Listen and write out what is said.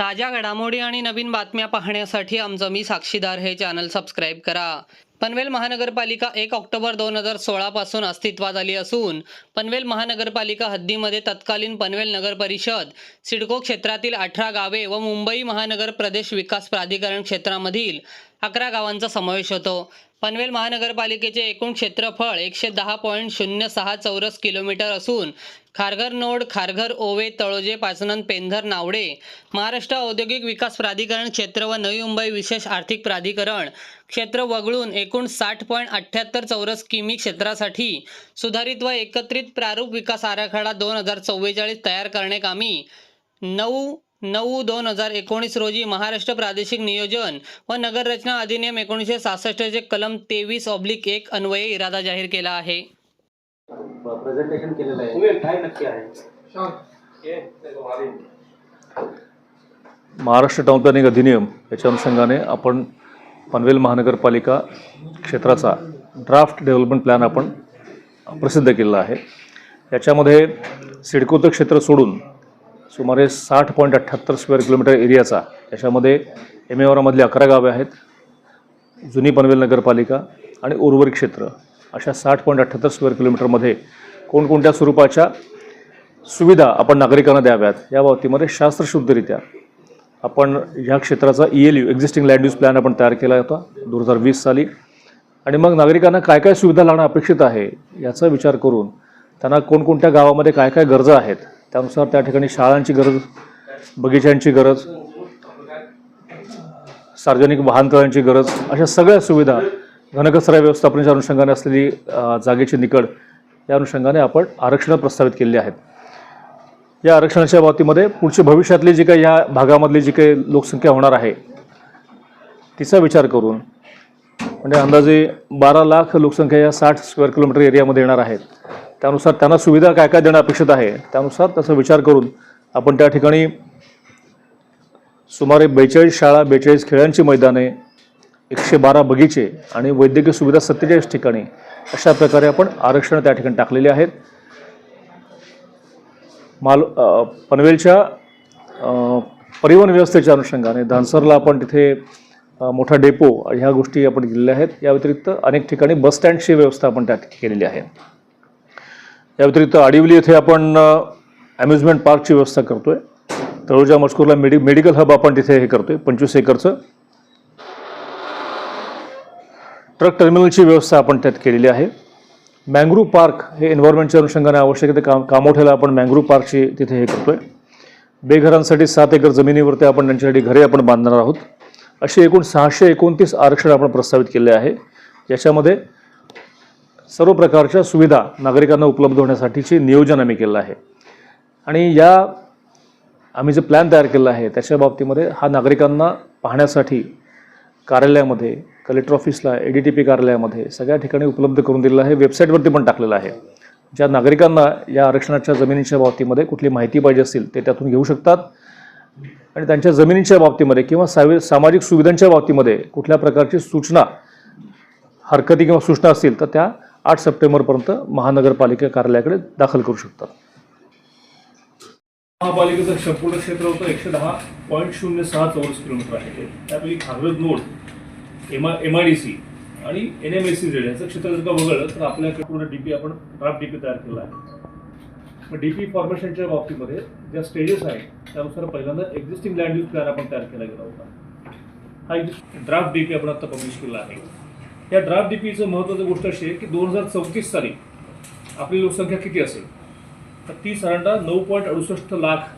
ताज्या घडामोडी आणि नवीन बातम्या पाहण्यासाठी आमचं मी साक्षीदार हे चॅनल सबस्क्राईब करा. पनवेल महानगरपालिका एक ऑक्टोबर दोन हजार सोळापासून अस्तित्वात आली असून पनवेल महानगरपालिका हद्दीमध्ये तत्कालीन पनवेल नगर परिषद सिडको क्षेत्रातील अठरा गावे व मुंबई महानगर प्रदेश विकास प्राधिकरण क्षेत्रामधील अकरा गावांचा समावेश होतो. पनवेल महानगरपालिकेचे एकूण क्षेत्रफळ एकशे दहा पॉईंट शून्य सहा चौरस किलोमीटर असून खारघर नोड खारघर ओवे तळोजे पाचनंद पेंधर नावडे महाराष्ट्र औद्योगिक विकास प्राधिकरण क्षेत्र व नवी मुंबई विशेष आर्थिक प्राधिकरण क्षेत्र वगळून एक एकूण साठ पॉईंट अठ्ठ्याहत्तर चौरस किमी क्षेत्रासाठी सुधारित व एकत्रित प्रारूप विकास आराखडा दोन हजार चव्वेचाळीस तयार करण्याकामी नऊ नऊ दोन हजार एकोणीस रोजी महाराष्ट्र प्रादेशिक नियोजन व नगररचना अधिनियम एकोणीसशे सहासष्टचे कलम तेवीस ऑब्लिक एक अन्वये इरादा जाहीर केला आहे. प्रेझेंटेशन केलेलं आहे. काय नक्की आहे. महाराष्ट्र टाउन प्लॅनिंग अधिनियम याच्या अनुषंगाने आपण पनवेल महानगरपालिका क्षेत्राचा ड्राफ्ट डेव्हलपमेंट प्लॅन आपण प्रसिद्ध केलेला आहे. याच्यामध्ये सिडकोचं क्षेत्र सोडून सुमारे साठ पॉईंट अठ्ठ्याहत्तर स्क्वेअर किलोमीटर एरियाचा याच्यामध्ये एम एवरामधली अकरा गावे आहेत. जुनी पनवेल नगरपालिका आणि उर्वरित क्षेत्र अशा साठ पॉईंट अठ्ठ्याहत्तर स्क्वेअर किलोमीटरमध्ये कोणकोणत्या स्वरूपाच्या सुविधा आपण नागरिकांना द्याव्यात? या बाबतीमध्ये शास्त्रशुद्धरित्या आपण ह्या क्षेत्राचा E L U existing land use plan आपण तयार केला होता दोन हजार वीस साली. आणि मग नागरिकांना काय काय सुविधा लागणं अपेक्षित आहे याचा विचार करून त्यांना कोणकोणत्या गावामध्ये काय काय गरजा आहेत त्यानुसार त्या ठिकाणी शाळांची गरज बगीच्यांची गरज सार्वजनिक वाहनतळांची गरज अशा सगळ्या सुविधा घनकचरा व्यवस्थापनाच्या अनुषंगाने असलेली जागेची निकड या अनुषंगाने आपण आरक्षणं प्रस्तावित केलेली आहेत. या आरक्षणाच्या बाबतीमध्ये पुढची भविष्यातली जी काही या भागामधली जी काही लोकसंख्या होणार आहे तिचा विचार करून म्हणजे अंदाजे बारा लाख लोकसंख्या या साठ स्क्वेअर किलोमीटर एरियामध्ये येणार आहेत. त्यानुसार त्यांना सुविधा काय काय देणं अपेक्षित आहे त्यानुसार त्याचा विचार करून आपण त्या ठिकाणी सुमारे बेचाळीस शाळा बेचाळीस खेळांची मैदाने एकशे बारा बगीचे आणि वैद्यकीय सुविधा सत्तेचाळीस ठिकाणी अशा प्रकारे आपण आरक्षण त्या ठिकाणी टाकलेली आहेत. माल पनवेलच्या परिवहन व्यवस्थेच्या अनुषंगाने धानसरला आपण तिथे मोठा डेपो ह्या गोष्टी आपण दिलेल्या आहेत. या व्यतिरिक्त अनेक ठिकाणी बस स्टँडची व्यवस्था आपण त्या केलेली आहे. या व्यतिरिक्त आडिवली येथे आपण अम्युजमेंट पार्कची व्यवस्था करतोय. तळोजा मजकूरला मेडि मेडिकल हब आपण तिथे हे करतोय पंचवीस एकरचं. ट्रक टर्मिनलची व्यवस्था आपण त्यात केलेली आहे. मँग्रूव पार्क हे एन्व्हायरमेंटच्या अनुषंगाने आवश्यक आहे. ते काम कामोठ्याला आपण मँग्रूव पार्कची तिथे हे करतो आहे बेघरांसाठी सात एकर जमिनीवरती आपण त्यांच्यासाठी घरे आपण बांधणार आहोत. अशी एकूण सहाशे एकोणतीस आरक्षण आपण प्रस्तावित केले आहे. याच्यामध्ये सर्व प्रकारच्या सुविधा नागरिकांना उपलब्ध होण्यासाठीची नियोजन आम्ही केलं आहे. आणि या आम्ही जे प्लॅन तयार केला आहे त्याच्या बाबतीमध्ये हा नागरिकांना पाहण्यासाठी कार्यालयामध्ये कलेक्टर ऑफिसला ए डी टी पी कार्यालयामध्ये सगळ्या ठिकाणी उपलब्ध करून दिलेलं आहे. वेबसाईटवरती पण टाकलेलं आहे. ज्या नागरिकांना या आरक्षणाच्या जमिनीच्या बाबतीमध्ये कुठली माहिती पाहिजे असेल ते त्यातून घेऊ शकतात. आणि त्यांच्या जमिनीच्या बाबतीमध्ये किंवा सावे सामाजिक सुविधांच्या बाबतीमध्ये कुठल्या प्रकारची सूचना हरकती किंवा सूचना असतील तर त्या आठ सप्टेंबरपर्यंत महानगरपालिका कार्यालयाकडे दाखल करू शकतात. महापालिकेचं संपूर्ण क्षेत्र होतं एकशे दहा पॉईंट शून्य सहा चौरस किलोमीटर आहे. त्यापैकी खारवेज node M M I D C आणि N M S C Z याचं क्षेत्र जर का वगळलं तर आपल्याकडे पूर्ण डी पी आपण ड्राफ्ट डी पी तयार केला आहे. मग डी पी फॉर्मेशनच्या बाबतीमध्ये ज्या स्टेजेस आहेत त्यानुसार पहिल्यांदा एक्झिस्टिंग लँड यूज प्लॅन आपण तयार केला गेला होता. हा एक ड्राफ्ट डी पी आपण आता पब्लिश केला आहे. या ड्राफ्ट डी पीचं महत्त्वाची गोष्ट अशी आहे की दोन हजार चौतीस साली आपली लोकसंख्या किती असेल? तर ती साधारणतः नऊ पॉईंट अडुसष्ट लाख